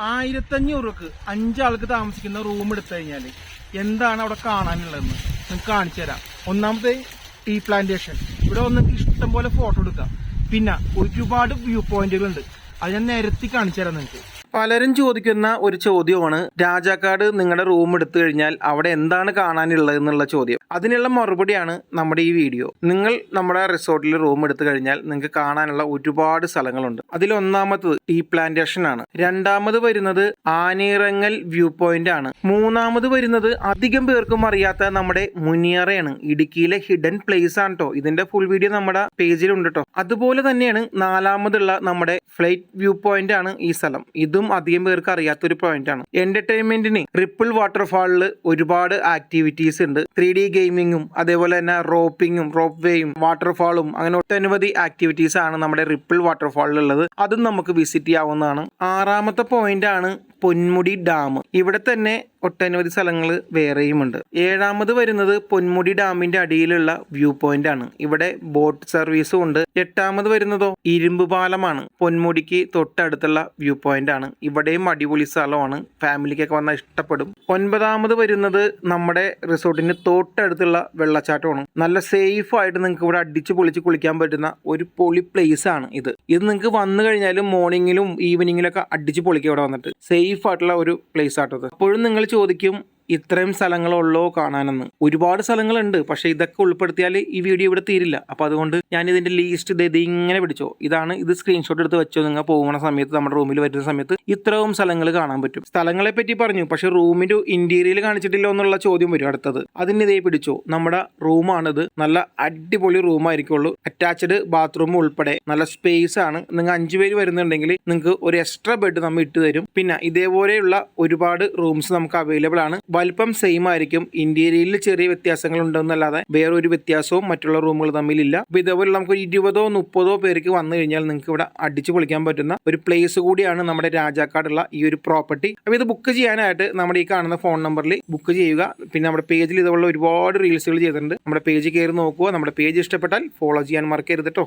ആയിരത്തഞ്ഞൂറ് രൂപക്ക് അഞ്ചാൾക്ക് താമസിക്കുന്ന റൂം എടുത്തു കഴിഞ്ഞാൽ എന്താണ് അവിടെ കാണാനുള്ളതെന്ന് നിങ്ങൾക്ക് കാണിച്ചു തരാം. ഒന്നാമത് ടീ പ്ലാന്റേഷൻ. ഇവിടെ നിങ്ങൾക്ക് ഇഷ്ടം പോലെ ഫോട്ടോ എടുക്കാം. പിന്നെ ഒരുപാട് വ്യൂ പോയിന്റുകൾ ഉണ്ട് അത് ഞാൻ നിരത്തി കാണിച്ചു തരാം നിങ്ങൾക്ക് പലരും ചോദിക്കുന്ന ഒരു ചോദ്യമാണ് രാജാക്കാട് നിങ്ങളുടെ റൂം എടുത്തു കഴിഞ്ഞാൽ അവിടെ എന്താണ് കാണാനുള്ളത് എന്നുള്ള ചോദ്യം. അതിനുള്ള മറുപടിയാണ് നമ്മുടെ ഈ വീഡിയോ. നിങ്ങൾ നമ്മുടെ റിസോർട്ടിൽ റൂം എടുത്തു കഴിഞ്ഞാൽ നിങ്ങൾക്ക് കാണാനുള്ള ഒരുപാട് സ്ഥലങ്ങളുണ്ട്. അതിൽ ഒന്നാമത്തത് ടീ പ്ലാന്റേഷൻ ആണ്. രണ്ടാമത് വരുന്നത് ആനയിറങ്ങൽ വ്യൂ പോയിന്റ് ആണ്. മൂന്നാമത് വരുന്നത് അധികം പേർക്കും അറിയാത്ത നമ്മുടെ മുനിയറയാണ്. ഇടുക്കിയിലെ ഹിഡൻ പ്ലേസ് ആണ് കേട്ടോ ഇതിന്റെ ഫുൾ വീഡിയോ നമ്മുടെ പേജിലുണ്ട് കേട്ടോ അതുപോലെ തന്നെയാണ് നാലാമതുള്ള നമ്മുടെ ഫ്ലൈറ്റ് വ്യൂ പോയിന്റ് ആണ് ഈ സ്ഥലം. ഇതും അധികം പേർക്ക് അറിയാത്തൊരു പോയിന്റ് ആണ്. എന്റർടൈൻമെന്റിന് റിപ്പിൾ വാട്ടർഫാളിൽ ഒരുപാട് ആക്ടിവിറ്റീസ് ഉണ്ട്. ത്രീ ഡി ഗെയിമിങ്ങും അതേപോലെ തന്നെ റോപ്പിങ്ങും റോപ്പ് വേയും വാട്ടർഫാളും അങ്ങനെ ഒട്ടനവധി ആക്ടിവിറ്റീസ് ആണ് നമ്മുടെ റിപ്പിൾ വാട്ടർഫാളിൽ ഉള്ളത്. അതും നമുക്ക് വിസിറ്റ് ചെയ്യാവുന്നതാണ്. ആറാമത്തെ പോയിന്റ് ആണ് പൊന്മുടി ഡാം ഇവിടെ തന്നെ ഒട്ടനവധി സ്ഥലങ്ങൾ വേറെയുമുണ്ട്. ഏഴാമത് വരുന്നത് പൊന്മുടി ഡാമിന്റെ അടിയിലുള്ള വ്യൂ പോയിന്റ് ആണ്. ഇവിടെ ബോട്ട് സർവീസും ഉണ്ട്. എട്ടാമത് വരുന്നതോ ഇരുമ്പ് പാലമാണ്. പൊന്മുടിക്ക് തൊട്ടടുത്തുള്ള വ്യൂ പോയിന്റ് ആണ്. ഇവിടെയും അടിപൊളി സ്ഥലമാണ്. ഫാമിലിക്കൊക്കെ വന്നാൽ ഇഷ്ടപ്പെടും. ഒൻപതാമത് വരുന്നത് നമ്മുടെ റിസോർട്ടിന് തൊട്ടടുത്തുള്ള വെള്ളച്ചാട്ടമാണ്. നല്ല സേഫ് ആയിട്ട് നിങ്ങൾക്ക് ഇവിടെ അടിച്ച് പൊളിച്ച് കുളിക്കാൻ പറ്റുന്ന ഒരു പൊളി പ്ലേസ് ആണ് ഇത്. ഇത് നിങ്ങൾക്ക് വന്നു കഴിഞ്ഞാലും മോർണിംഗിലും ഈവനിങ്ങിലും ഒക്കെ അടിച്ച് പൊളിക്കുക ഇവിടെ വന്നിട്ട്. സേഫ് ആയിട്ടുള്ള ഒരു പ്ലേസ് ആട്ടത് അപ്പോഴും നിങ്ങൾ ചോദിക്കും ഇത്രയും സ്ഥലങ്ങളുള്ളോ കാണാനെന്ന്. ഒരുപാട് സ്ഥലങ്ങളുണ്ട് പക്ഷെ ഇതൊക്കെ ഉൾപ്പെടുത്തിയാൽ ഈ വീഡിയോ ഇവിടെ തീരില്ല. അപ്പോൾ അതുകൊണ്ട് ഞാൻ ഇതിന്റെ ലീസ്റ്റ് ഇത് ഇങ്ങനെ പിടിച്ചോ. ഇതാണ് ഇത് സ്ക്രീൻഷോട്ട് എടുത്ത് വെച്ചോ. നിങ്ങൾ പോകുന്ന സമയത്ത് നമ്മുടെ റൂമിൽ വരുന്ന സമയത്ത് ഇത്രയും സ്ഥലങ്ങൾ കാണാൻ പറ്റും. സ്ഥലങ്ങളെ പറ്റി പറഞ്ഞു പക്ഷെ റൂമിന്റെ ഇന്റീരിയൽ കാണിച്ചിട്ടില്ലോ എന്നുള്ള ചോദ്യം വരും അടുത്തത്. അതിന് ഇതേ പിടിച്ചോ. നമ്മുടെ റൂമാണിത് നല്ല അടിപൊളി റൂം ആയിരിക്കുള്ളൂ. അറ്റാച്ച്ഡ് ബാത്റൂം ഉൾപ്പെടെ നല്ല സ്പേസ് ആണ്. നിങ്ങൾ അഞ്ചു പേര് വരുന്നുണ്ടെങ്കിൽ നിങ്ങൾക്ക് ഒരു എക്സ്ട്രാ ബെഡ് നമ്മൾ ഇട്ട് തരും. പിന്നെ ഇതേപോലെയുള്ള ഒരുപാട് റൂംസ് നമുക്ക് അവൈലബിൾ ആണ്. വലിപ്പം സെയിം ആയിരിക്കും. ഇന്റീരിയറിൽ ചെറിയ വ്യത്യാസങ്ങൾ ഉണ്ടെന്നല്ലാതെ വേറൊരു വ്യത്യാസവും മറ്റുള്ള റൂമുകൾ തമ്മിലില്ല. അപ്പൊ ഇതേപോലെ നമുക്ക് ഒരു ഇരുപതോ മുപ്പതോ പേർക്ക് വന്നു കഴിഞ്ഞാൽ നിങ്ങൾക്ക് ഇവിടെ അടിച്ചു പൊളിക്കാൻ പറ്റുന്ന ഒരു പ്ലേസ് കൂടിയാണ് നമ്മുടെ രാജാക്കാടുള്ള ഈ ഒരു പ്രോപ്പർട്ടി അപ്പോൾ ഇത് ബുക്ക് ചെയ്യാനായിട്ട് നമ്മുടെ ഈ കാണുന്ന ഫോൺ നമ്പറിൽ ബുക്ക് ചെയ്യുക. പിന്നെ നമ്മുടെ പേജിൽ ഇതുപോലുള്ള ഒരുപാട് റീൽസുകൾ ചെയ്തിട്ടുണ്ട്. നമ്മുടെ പേജ് കയറി നോക്കുക. നമ്മുടെ പേജ് ഇഷ്ടപ്പെട്ടാൽ ഫോളോ ചെയ്യാൻ മറക്കരുത് കേട്ടോ